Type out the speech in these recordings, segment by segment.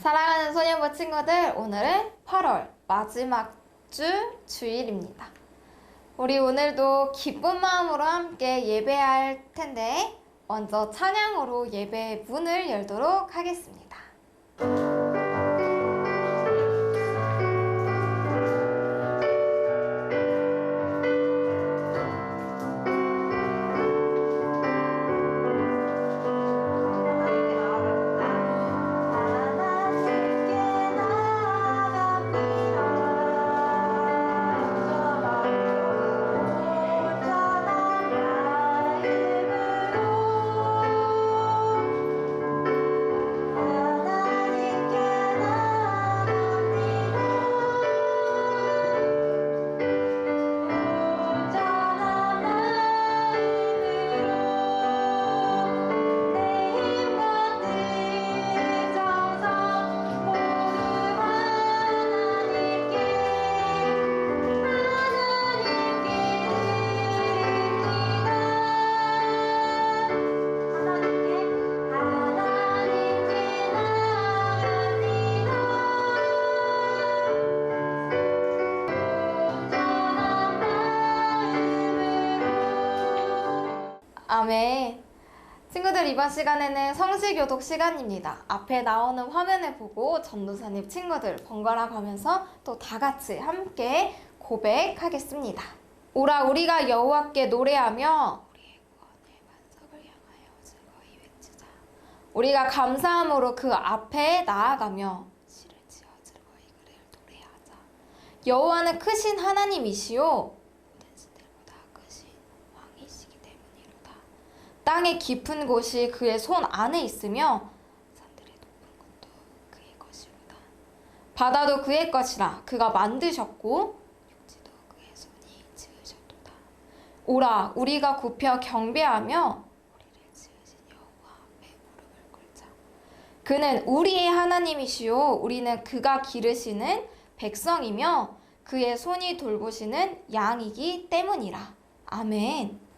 사랑하는 소녀부 친구들, 오늘은 8월 마지막 주 주일입니다. 우리 오늘도 기쁜 마음으로 함께 예배할 텐데, 먼저 찬양으로 예배의 문을 열도록 하겠습니다. 친구들 이번 시간에는 성시교독 시간입니다. 앞에 나오는 화면을 보고 전도사님 친구들 번갈아 가면서 또 다 같이 함께 고백하겠습니다. 오라 우리가 여호와께 노래하며. 우리가 감사함으로 그 앞에 나아가며. 여호와는 크신 하나님이시요 모든 신들보다 크신 왕이시기 때문이로다. 땅의 깊은 곳이 그의 손 안에 있으며 산들의 높은 곳도 그의 것이로다. 바다도 그의 것이라 그가 만드셨고 육지도 그의 손이 지으셨도다. 오라 우리가 굽혀 경배하며 우리를 지으신 여호와 앞에 무릎을 꿇자. 그는 우리의 하나님이시요 우리는 그가 기르시는 백성이며 그의 손이 돌보시는 양이기 때문이라. 아멘.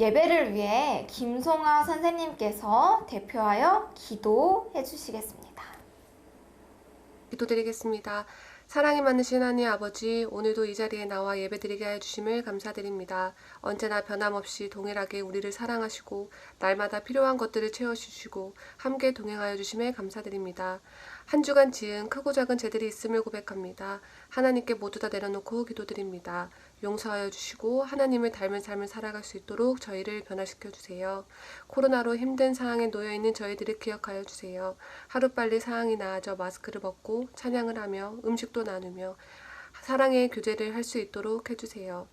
예배를 위해 김송아 선생님께서 대표하여 기도해 주시겠습니다. 기도드리겠습니다. 사랑이 많으신 하나님 아버지, 오늘도 이 자리에 나와 예배드리게 해 주심을 감사드립니다. 언제나 변함없이 동일하게 우리를 사랑하시고 날마다 필요한 것들을 채워 주시고 함께 동행하여 주심에 감사드립니다. 한 주간 지은 크고 작은 죄들이 있음을 고백합니다. 하나님께 모두 다 내려놓고 기도드립니다. 용서하여 주시고 하나님을 닮은 삶을 살아갈 수 있도록 저희를 변화시켜 주세요. 코로나로 힘든 상황에 놓여 있는 저희들을 기억하여 주세요. 하루빨리 상황이 나아져 마스크를 벗고 찬양을 하며 음식도 나누며 사랑의 교제를 할 수 있도록 해주세요.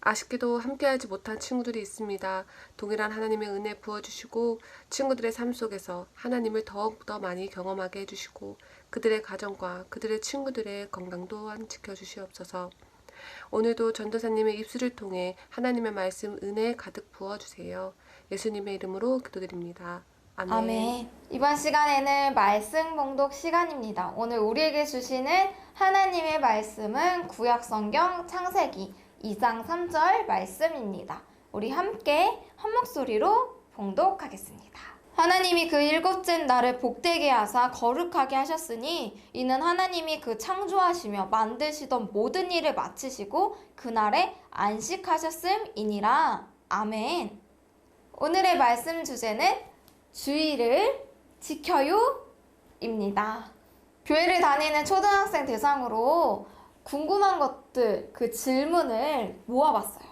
아쉽게도 함께하지 못한 친구들이 있습니다. 동일한 하나님의 은혜 부어주시고 친구들의 삶 속에서 하나님을 더욱더 많이 경험하게 해주시고 그들의 가정과 그들의 친구들의 건강 또한 지켜주시옵소서. 오늘도 전도사님의 입술을 통해 하나님의 말씀 은혜 가득 부어주세요. 예수님의 이름으로 기도드립니다. 아멘. 아멘. 이번 시간에는 말씀 봉독 시간입니다. 오늘 우리에게 주시는 하나님의 말씀은 구약 성경 창세기 2장 3절 말씀입니다. 우리 함께 한 목소리로 봉독하겠습니다. 하나님이 그 일곱째 날을 복되게 하사 거룩하게 하셨으니 이는 하나님이 그 창조하시며 만드시던 모든 일을 마치시고 그날에 안식하셨음이니라. 아멘. 오늘의 말씀 주제는 주의를 지켜요 입니다. 교회를 다니는 초등학생 대상으로 궁금한 것들, 그 질문을 모아봤어요.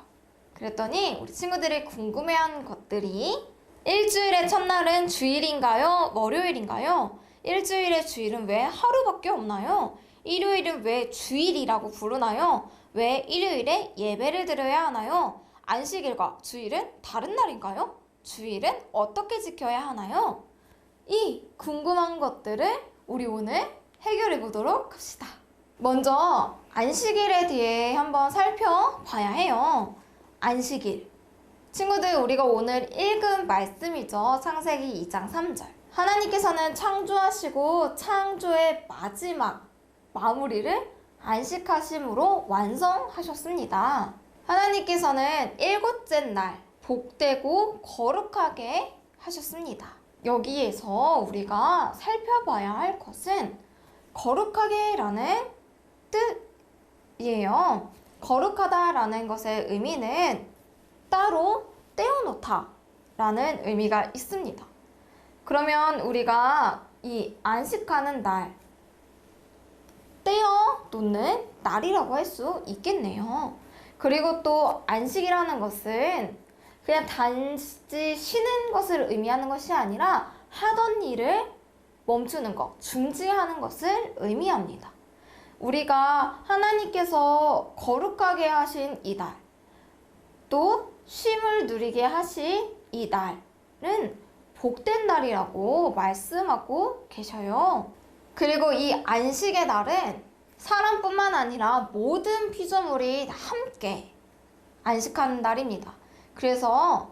그랬더니 우리 친구들이 궁금해한 것들이 일주일의 첫날은 주일인가요? 월요일인가요? 일주일의 주일은 왜 하루밖에 없나요? 일요일은 왜 주일이라고 부르나요? 왜 일요일에 예배를 드려야 하나요? 안식일과 주일은 다른 날인가요? 주일은 어떻게 지켜야 하나요? 이 궁금한 것들을 우리 오늘 해결해 보도록 합시다. 먼저 안식일에 대해 한번 살펴봐야 해요. 안식일. 친구들 우리가 오늘 읽은 말씀이죠. 창세기 2장 3절. 하나님께서는 창조하시고 창조의 마지막 마무리를 안식하심으로 완성하셨습니다. 하나님께서는 일곱째 날 복되고 거룩하게 하셨습니다. 여기에서 우리가 살펴봐야 할 것은 거룩하게라는 뜻이에요. 거룩하다라는 것의 의미는 따로 떼어놓다 라는 의미가 있습니다. 그러면 우리가 이 안식하는 날 떼어 놓는 날이라고 할 수 있겠네요. 그리고 또 안식이라는 것은 그냥 단지 쉬는 것을 의미하는 것이 아니라 하던 일을 멈추는 것, 중지하는 것을 의미합니다. 우리가 하나님께서 거룩하게 하신 이 날, 또 쉼을 누리게 하신 이 날은 복된 날이라고 말씀하고 계셔요. 그리고 이 안식의 날은 사람뿐만 아니라 모든 피조물이 함께 안식하는 날입니다. 그래서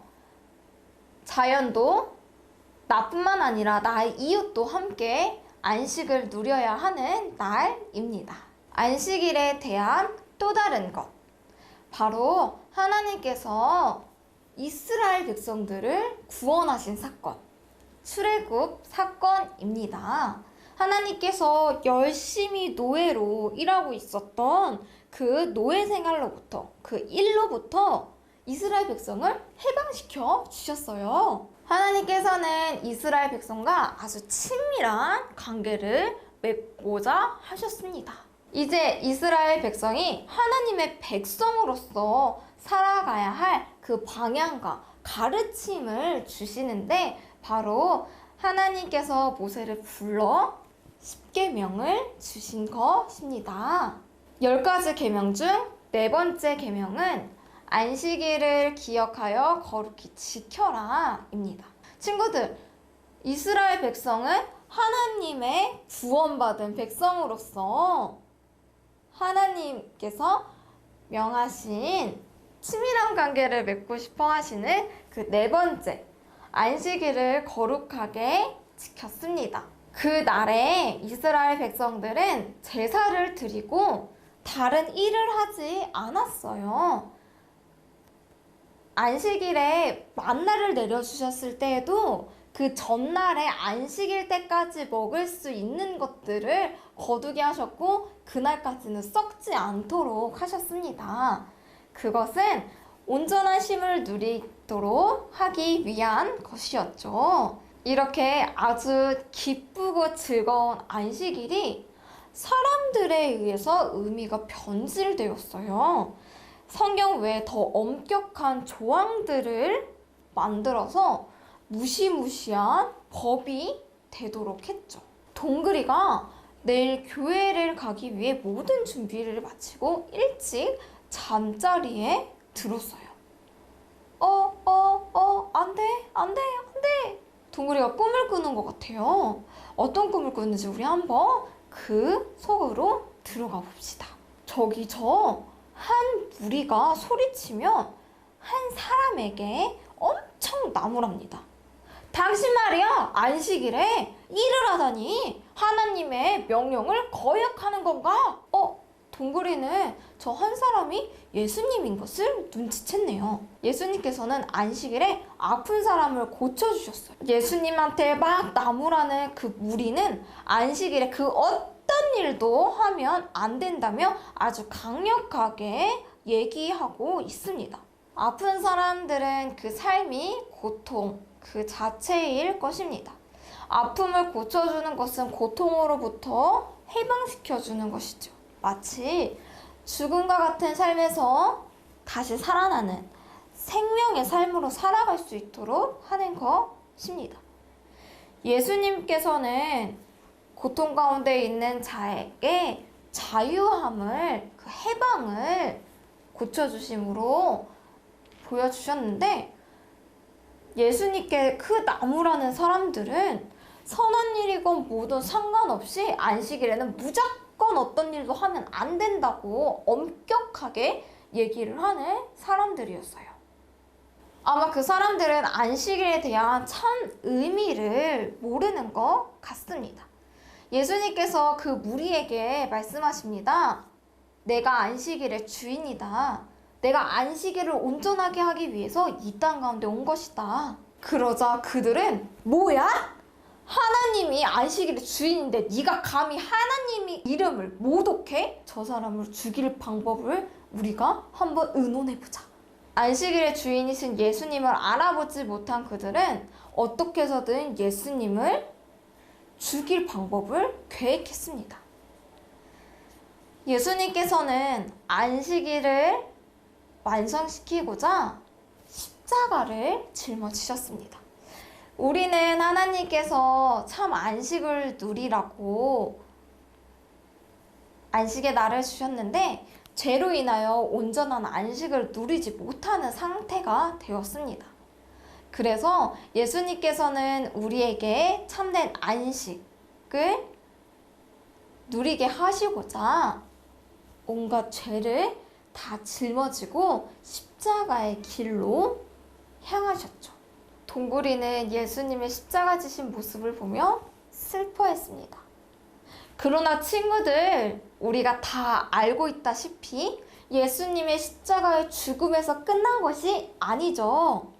자연도 나뿐만 아니라 나의 이웃도 함께 안식을 누려야 하는 날입니다. 안식일에 대한 또 다른 것. 바로 하나님께서 이스라엘 백성들을 구원하신 사건. 출애굽 사건입니다. 하나님께서 열심히 노예로 일하고 있었던 그 노예 생활로부터 그 일로부터 이스라엘 백성을 해방시켜 주셨어요. 하나님께서는 이스라엘 백성과 아주 친밀한 관계를 맺고자 하셨습니다. 이제 이스라엘 백성이 하나님의 백성으로서 살아가야 할 그 방향과 가르침을 주시는데 바로 하나님께서 모세를 불러 십계명을 주신 것입니다. 열 가지 계명 중 네 번째 계명은 안식일을 기억하여 거룩히 지켜라입니다. 친구들, 이스라엘 백성은 하나님의 구원받은 백성으로서 하나님께서 명하신 친밀한 관계를 맺고 싶어 하시는 그 네 번째 안식일을 거룩하게 지켰습니다. 그 날에 이스라엘 백성들은 제사를 드리고 다른 일을 하지 않았어요. 안식일에 만나를 내려주셨을 때에도 그 전날에 안식일 때까지 먹을 수 있는 것들을 거두게 하셨고 그날까지는 썩지 않도록 하셨습니다. 그것은 온전한 쉼을 누리도록 하기 위한 것이었죠. 이렇게 아주 기쁘고 즐거운 안식일이 사람들에 의해서 의미가 변질되었어요. 성경 외에 더 엄격한 조항들을 만들어서 무시무시한 법이 되도록 했죠. 동그리가 내일 교회를 가기 위해 모든 준비를 마치고 일찍 잠자리에 들었어요. 어, 어, 어, 안 돼, 안 돼, 안 돼. 동그리가 꿈을 꾸는 것 같아요. 어떤 꿈을 꾸는지 우리 한번 그 속으로 들어가 봅시다. 저기 저 한 무리가 소리치면 한 사람에게 엄청 나무랍니다. 당신 말이야 안식일에 일을 하다니 하나님의 명령을 거역하는 건가? 어? 동그리는 저 한 사람이 예수님인 것을 눈치챘네요. 예수님께서는 안식일에 아픈 사람을 고쳐주셨어요. 예수님한테 막 나무라는 그 무리는 안식일에 그 어떤 일도 하면 안 된다며 아주 강력하게 얘기하고 있습니다. 아픈 사람들은 그 삶이 고통 그 자체일 것입니다. 아픔을 고쳐주는 것은 고통으로부터 해방시켜 주는 것이죠. 마치 죽음과 같은 삶에서 다시 살아나는 생명의 삶으로 살아갈 수 있도록 하는 것입니다. 예수님께서는 고통 가운데 있는 자에게 자유함을 그 해방을 고쳐주심으로 보여주셨는데 예수님께 그 나무라는 사람들은 선한 일이건 뭐든 상관없이 안식일에는 무조건 어떤 일도 하면 안 된다고 엄격하게 얘기를 하는 사람들이었어요. 아마 그 사람들은 안식일에 대한 참 의미를 모르는 것 같습니다. 예수님께서 그 무리에게 말씀하십니다. 내가 안식일의 주인이다. 내가 안식일을 온전하게 하기 위해서 이 땅 가운데 온 것이다. 그러자 그들은 뭐야? 하나님이 안식일의 주인인데 네가 감히 하나님이 이름을 모독해? 저 사람을 죽일 방법을 우리가 한번 의논해보자. 안식일의 주인이신 예수님을 알아보지 못한 그들은 어떻게 해서든 예수님을 죽일 방법을 계획했습니다. 예수님께서는 안식일을 완성시키고자 십자가를 짊어지셨습니다. 우리는 하나님께서 참 안식을 누리라고 안식의 날을 주셨는데 죄로 인하여 온전한 안식을 누리지 못하는 상태가 되었습니다. 그래서 예수님께서는 우리에게 참된 안식을 누리게 하시고자 온갖 죄를 다 짊어지고 십자가의 길로 향하셨죠. 동굴이는 예수님의 십자가 지신 모습을 보며 슬퍼했습니다. 그러나 친구들, 우리가 다 알고 있다시피 예수님의 십자가의 죽음에서 끝난 것이 아니죠.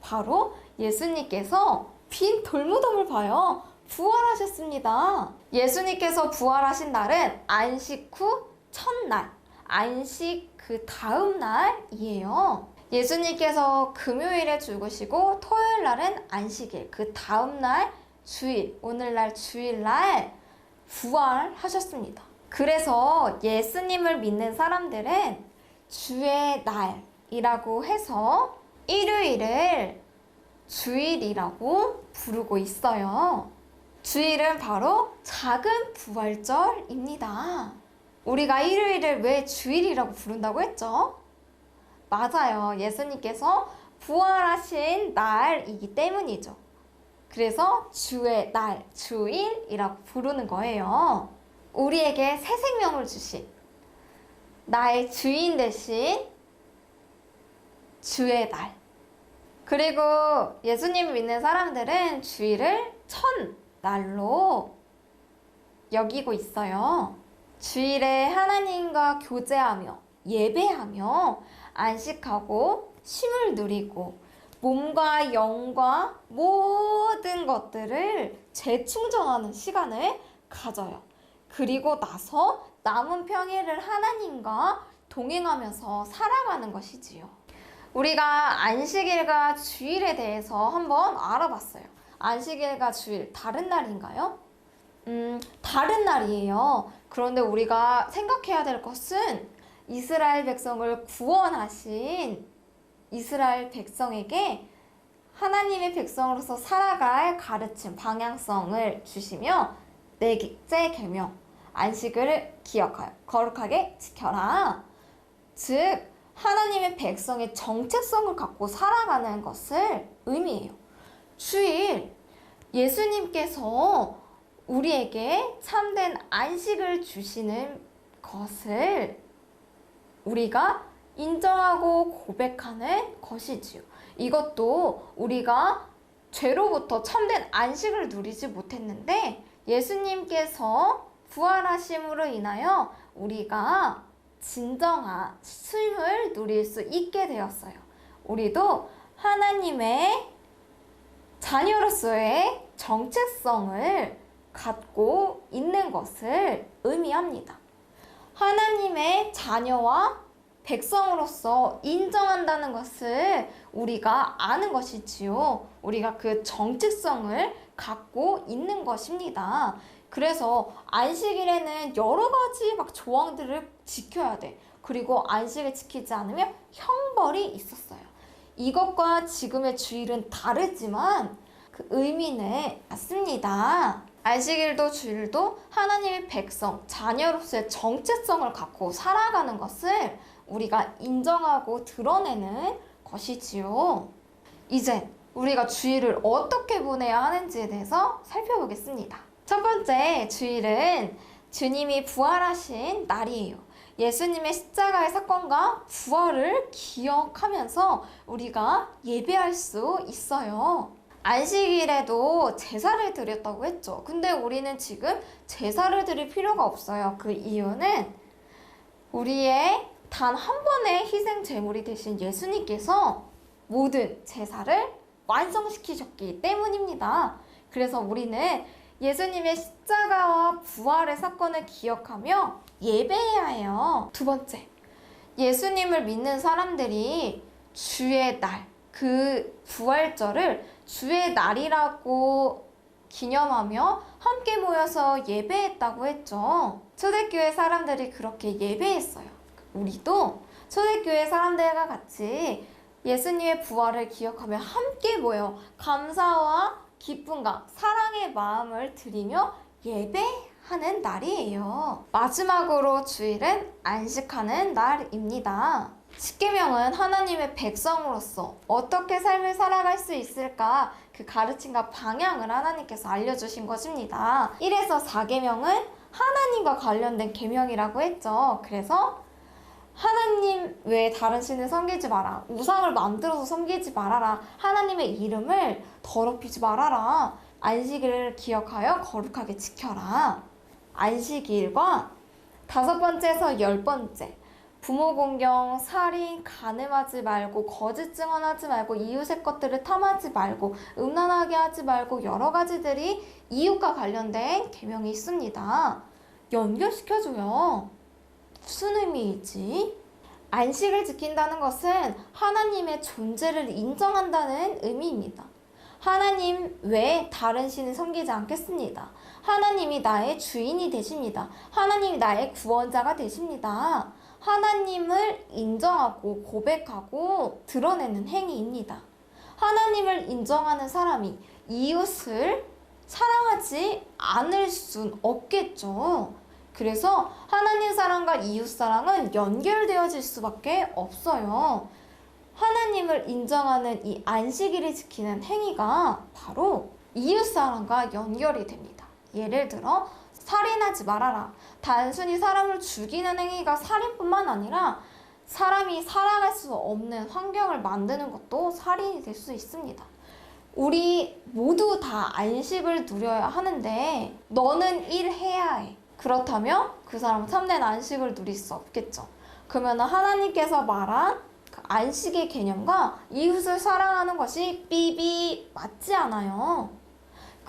바로 예수님께서 빈 돌무덤을 봐요. 부활하셨습니다. 예수님께서 부활하신 날은 안식 후 첫날, 안식 그 다음 날이에요. 예수님께서 금요일에 죽으시고 토요일 날은 안식일, 그 다음 날 주일, 오늘날 주일날 부활하셨습니다. 그래서 예수님을 믿는 사람들은 주의 날이라고 해서 일요일을 주일이라고 부르고 있어요. 주일은 바로 작은 부활절입니다. 우리가 일요일을 왜 주일이라고 부른다고 했죠? 맞아요. 예수님께서 부활하신 날이기 때문이죠. 그래서 주의 날, 주일이라고 부르는 거예요. 우리에게 새 생명을 주신 나의 주인 대신 주의 날. 그리고 예수님을 믿는 사람들은 주일을 첫날로 여기고 있어요. 주일에 하나님과 교제하며 예배하며 안식하고 쉼을 누리고 몸과 영과 모든 것들을 재충전하는 시간을 가져요. 그리고 나서 남은 평일을 하나님과 동행하면서 살아가는 것이지요. 우리가 안식일과 주일에 대해서 한번 알아봤어요. 안식일과 주일 다른 날인가요? 음, 다른 날이에요. 그런데 우리가 생각해야 될 것은 이스라엘 백성을 구원하신 이스라엘 백성에게 하나님의 백성으로서 살아갈 가르침, 방향성을 주시며 넷째 계명 안식을 기억하여 거룩하게 지켜라. 즉 하나님의 백성의 정체성을 갖고 살아가는 것을 의미해요. 주일 예수님께서 우리에게 참된 안식을 주시는 것을 우리가 인정하고 고백하는 것이지요. 이것도 우리가 죄로부터 참된 안식을 누리지 못했는데 예수님께서 부활하심으로 인하여 우리가 진정한 쉼을 누릴 수 있게 되었어요. 우리도 하나님의 자녀로서의 정체성을 갖고 있는 것을 의미합니다. 하나님의 자녀와 백성으로서 인정한다는 것을 우리가 아는 것이지요. 우리가 그 정체성을 갖고 있는 것입니다. 그래서 안식일에는 여러 가지 막 조항들을 지켜야 돼. 그리고 안식을 지키지 않으면 형벌이 있었어요. 이것과 지금의 주일은 다르지만 그 의미는 같습니다. 안식일도 주일도 하나님의 백성, 자녀로서의 정체성을 갖고 살아가는 것을 우리가 인정하고 드러내는 것이지요. 이제 우리가 주일을 어떻게 보내야 하는지에 대해서 살펴보겠습니다. 첫 번째 주일은 주님이 부활하신 날이에요. 예수님의 십자가의 사건과 부활을 기억하면서 우리가 예배할 수 있어요. 안식일에도 제사를 드렸다고 했죠. 근데 우리는 지금 제사를 드릴 필요가 없어요. 그 이유는 우리의 단 한 번의 희생 제물이 되신 예수님께서 모든 제사를 완성시키셨기 때문입니다. 그래서 우리는 예수님의 십자가와 부활의 사건을 기억하며 예배해야 해요. 두 번째, 예수님을 믿는 사람들이 주의 날, 그 부활절을 주의 날이라고 기념하며 함께 모여서 예배했다고 했죠. 초대교회 사람들이 그렇게 예배했어요. 우리도 초대교회 사람들과 같이 예수님의 부활을 기억하며 함께 모여 감사와 기쁨과 사랑의 마음을 드리며 예배하는 날이에요. 마지막으로 주일은 안식하는 날입니다. 십계명은 하나님의 백성으로서 어떻게 삶을 살아갈 수 있을까 그 가르침과 방향을 하나님께서 알려주신 것입니다. 1에서 4계명은 하나님과 관련된 계명이라고 했죠. 그래서 하나님 외에 다른 신을 섬기지 마라. 우상을 만들어서 섬기지 말아라. 하나님의 이름을 더럽히지 말아라. 안식일을 기억하여 거룩하게 지켜라. 안식일과 다섯 번째에서 열 번째. 부모 공경, 살인, 간음하지 말고, 거짓 증언하지 말고, 이웃의 것들을 탐하지 말고, 음란하게 하지 말고, 여러 가지들이 이웃과 관련된 계명이 있습니다. 연결시켜줘요. 무슨 의미이지? 안식을 지킨다는 것은 하나님의 존재를 인정한다는 의미입니다. 하나님 외에 다른 신을 섬기지 않겠습니다. 하나님이 나의 주인이 되십니다. 하나님이 나의 구원자가 되십니다. 하나님을 인정하고 고백하고 드러내는 행위입니다. 하나님을 인정하는 사람이 이웃을 사랑하지 않을 순 없겠죠. 그래서 하나님 사랑과 이웃 사랑은 연결되어질 수밖에 없어요. 하나님을 인정하는 이 안식일을 지키는 행위가 바로 이웃 사랑과 연결이 됩니다. 예를 들어 살인하지 말아라. 단순히 사람을 죽이는 행위가 살인뿐만 아니라 사람이 살아갈 수 없는 환경을 만드는 것도 살인이 될 수 있습니다. 우리 모두 다 안식을 누려야 하는데 너는 일해야 해. 그렇다면 그 사람은 참된 안식을 누릴 수 없겠죠. 그러면 하나님께서 말한 그 안식의 개념과 이웃을 사랑하는 것이 삐비 맞지 않아요.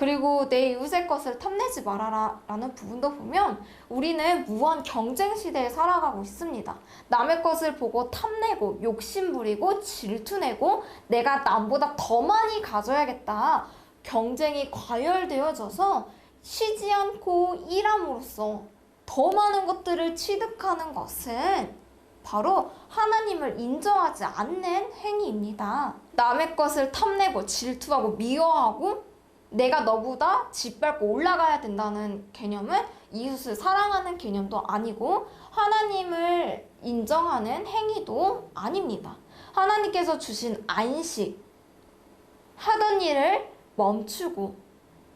그리고 내 이웃의 것을 탐내지 말아라 라는 부분도 보면 우리는 무한 경쟁 시대에 살아가고 있습니다. 남의 것을 보고 탐내고 욕심부리고 질투내고 내가 남보다 더 많이 가져야겠다. 경쟁이 과열되어져서 쉬지 않고 일함으로써 더 많은 것들을 취득하는 것은 바로 하나님을 인정하지 않는 행위입니다. 남의 것을 탐내고 질투하고 미워하고 내가 너보다 짓밟고 올라가야 된다는 개념은 이웃을 사랑하는 개념도 아니고 하나님을 인정하는 행위도 아닙니다. 하나님께서 주신 안식, 하던 일을 멈추고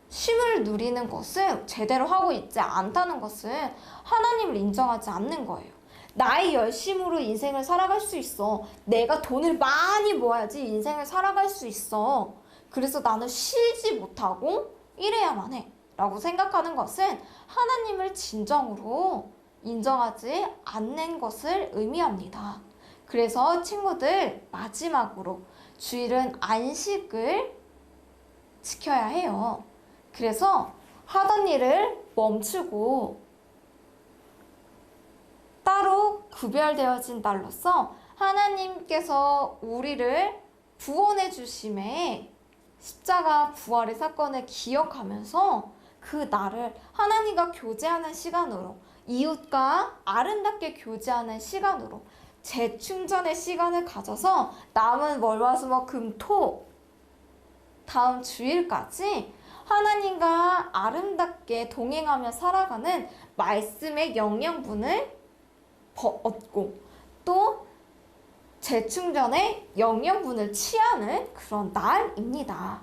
쉼을 누리는 것은 제대로 하고 있지 않다는 것은 하나님을 인정하지 않는 거예요. 나의 열심으로 인생을 살아갈 수 있어. 내가 돈을 많이 모아야지 인생을 살아갈 수 있어. 그래서 나는 쉬지 못하고 이래야만 해. 라고 생각하는 것은 하나님을 진정으로 인정하지 않는 것을 의미합니다. 그래서 친구들 마지막으로 주일은 안식을 지켜야 해요. 그래서 하던 일을 멈추고 따로 구별되어진 날로서 하나님께서 우리를 구원해 주심에 십자가 부활의 사건을 기억하면서 그 날을 하나님과 교제하는 시간으로 이웃과 아름답게 교제하는 시간으로 재충전의 시간을 가져서 남은 월화수목 금토 다음 주일까지 하나님과 아름답게 동행하며 살아가는 말씀의 영양분을 버- 얻고 또 재충전의 영양분을 취하는 그런 날입니다.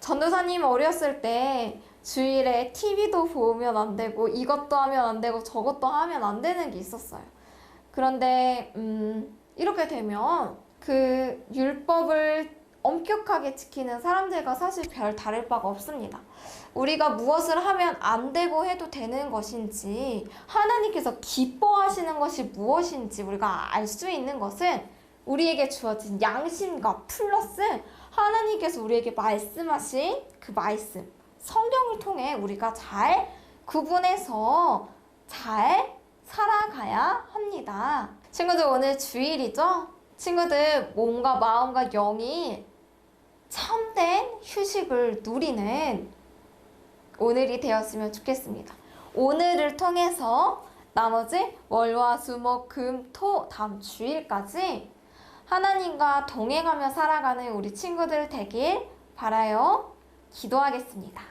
전도사님 어렸을 때 주일에 TV도 보면 안 되고 이것도 하면 안 되고 저것도 하면 안 되는 게 있었어요. 그런데 음, 이렇게 되면 그 율법을 엄격하게 지키는 사람들과 사실 별 다를 바가 없습니다. 우리가 무엇을 하면 안 되고 해도 되는 것인지 하나님께서 기뻐하시는 것이 무엇인지 우리가 알 수 있는 것은 우리에게 주어진 양심과 플러스 하나님께서 우리에게 말씀하신 그 말씀 성경을 통해 우리가 잘 구분해서 잘 살아가야 합니다. 친구들 오늘 주일이죠? 친구들 몸과 마음과 영이 참된 휴식을 누리는 오늘이 되었으면 좋겠습니다. 오늘을 통해서 나머지 월화수목금토 다음 주일까지 하나님과 동행하며 살아가는 우리 친구들 되길 바라요. 기도하겠습니다.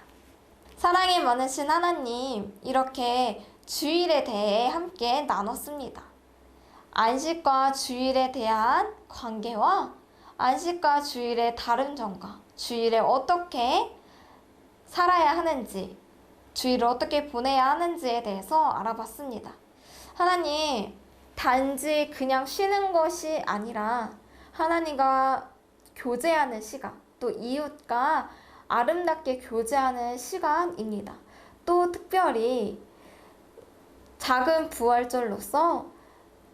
사랑이 많으신 하나님, 이렇게 주일에 대해 함께 나눴습니다. 안식과 주일에 대한 관계와 안식과 주일의 다른 점과 주일에 어떻게 살아야 하는지, 주일을 어떻게 보내야 하는지에 대해서 알아봤습니다. 하나님, 단지 그냥 쉬는 것이 아니라 하나님과 교제하는 시간, 또 이웃과 아름답게 교제하는 시간입니다. 또 특별히 작은 부활절로서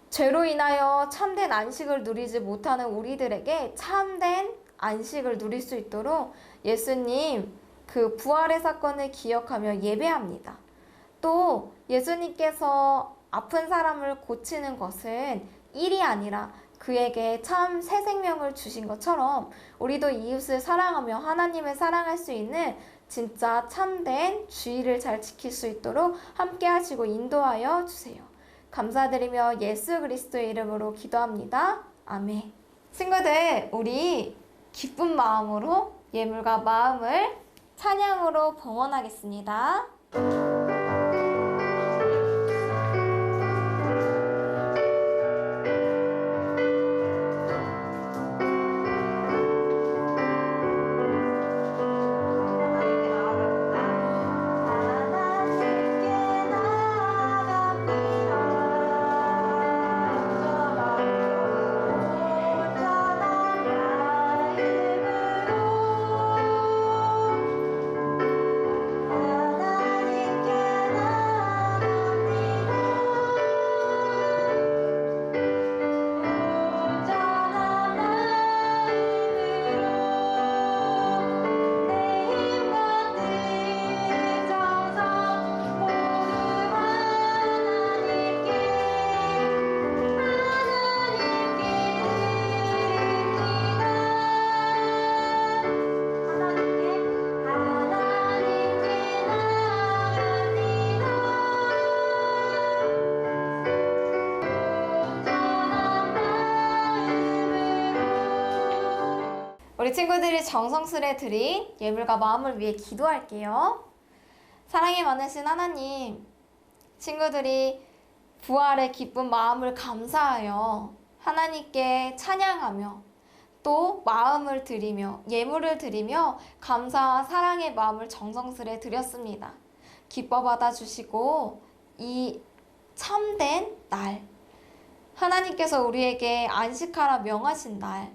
죄로 인하여 참된 안식을 누리지 못하는 우리들에게 참된 안식을 누릴 수 있도록 예수님 그 부활의 사건을 기억하며 예배합니다. 또 예수님께서 아픈 사람을 고치는 것은 일이 아니라 그에게 참 새 생명을 주신 것처럼 우리도 이웃을 사랑하며 하나님을 사랑할 수 있는 진짜 참된 주의를 잘 지킬 수 있도록 함께 하시고 인도하여 주세요. 감사드리며 예수 그리스도의 이름으로 기도합니다. 아멘. 친구들, 우리 기쁜 마음으로 예물과 마음을 찬양으로 봉헌하겠습니다. 친구들이 정성스레 드린 예물과 마음을 위해 기도할게요. 사랑이 많으신 하나님, 친구들이 부활의 기쁜 마음을 감사하여 하나님께 찬양하며 또 마음을 드리며 예물을 드리며 감사와 사랑의 마음을 정성스레 드렸습니다. 기뻐 받아 주시고 이 참된 날 하나님께서 우리에게 안식하라 명하신 날,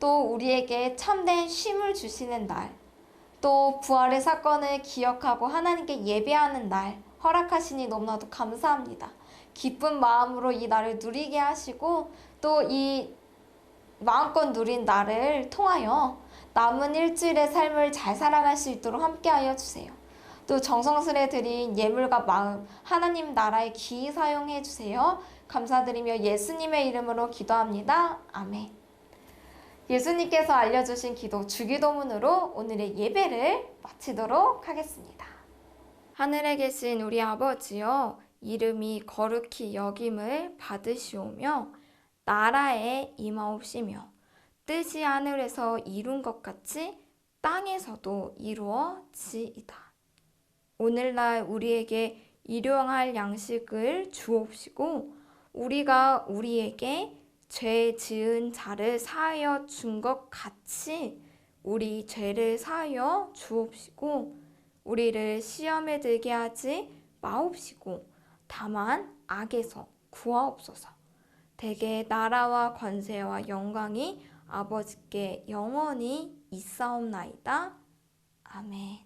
또 우리에게 참된 쉼을 주시는 날, 또 부활의 사건을 기억하고 하나님께 예배하는 날 허락하시니 너무나도 감사합니다. 기쁜 마음으로 이 날을 누리게 하시고 또 이 마음껏 누린 날을 통하여 남은 일주일의 삶을 잘 살아갈 수 있도록 함께하여 주세요. 또 정성스레 드린 예물과 마음 하나님 나라에 기이 사용해 주세요. 감사드리며 예수님의 이름으로 기도합니다. 아멘. 예수님께서 알려주신 기도 주기도문으로 오늘의 예배를 마치도록 하겠습니다. 하늘에 계신 우리 아버지여, 이름이 거룩히 여김을 받으시오며, 나라에 임하옵시며, 뜻이 하늘에서 이룬 것 같이 땅에서도 이루어지이다. 오늘날 우리에게 일용할 양식을 주옵시고, 우리가 우리에게 죄 지은 자를 사하여 준 것 같이 우리 죄를 사하여 주옵시고 우리를 시험에 들게 하지 마옵시고 다만 악에서 구하옵소서. 대개 나라와 권세와 영광이 아버지께 영원히 있사옵나이다. 아멘.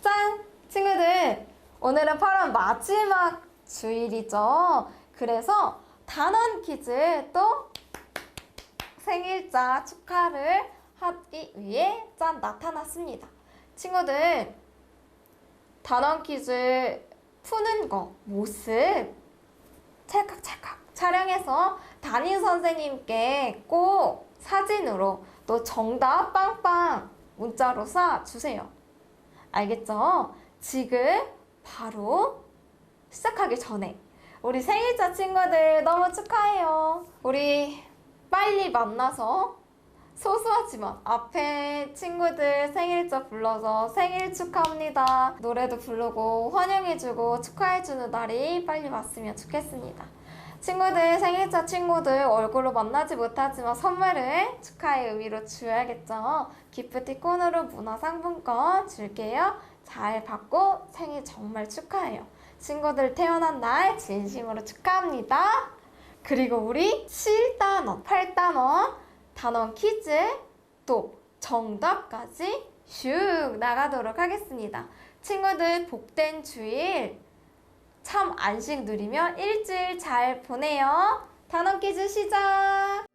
짠! 친구들, 오늘은 8월 마지막 주일이죠. 그래서 단원 퀴즈 또 생일자 축하를 하기 위해 짠 나타났습니다. 친구들 단원 퀴즈 푸는 거 모습 찰칵찰칵 촬영해서 담임 선생님께 꼭 사진으로 또 정답 빵빵 문자로 쏴 주세요. 알겠죠? 지금 바로 시작하기 전에 우리 생일자 친구들 너무 축하해요. 우리 빨리 만나서 소소하지만 앞에 친구들 생일자 불러서 생일 축하합니다. 노래도 부르고 환영해주고 축하해주는 날이 빨리 왔으면 좋겠습니다. 친구들 생일자 친구들 얼굴로 만나지 못하지만 선물을 축하의 의미로 줘야겠죠. 기프티콘으로 문화상품권 줄게요. 잘 받고 생일 정말 축하해요. 친구들 태어난 날 진심으로 축하합니다. 그리고 우리 7단원, 8단원 단원 퀴즈 또 정답까지 슉 나가도록 하겠습니다. 친구들 복된 주일 참 안식 누리며 일주일 잘 보내요. 단원 퀴즈 시작!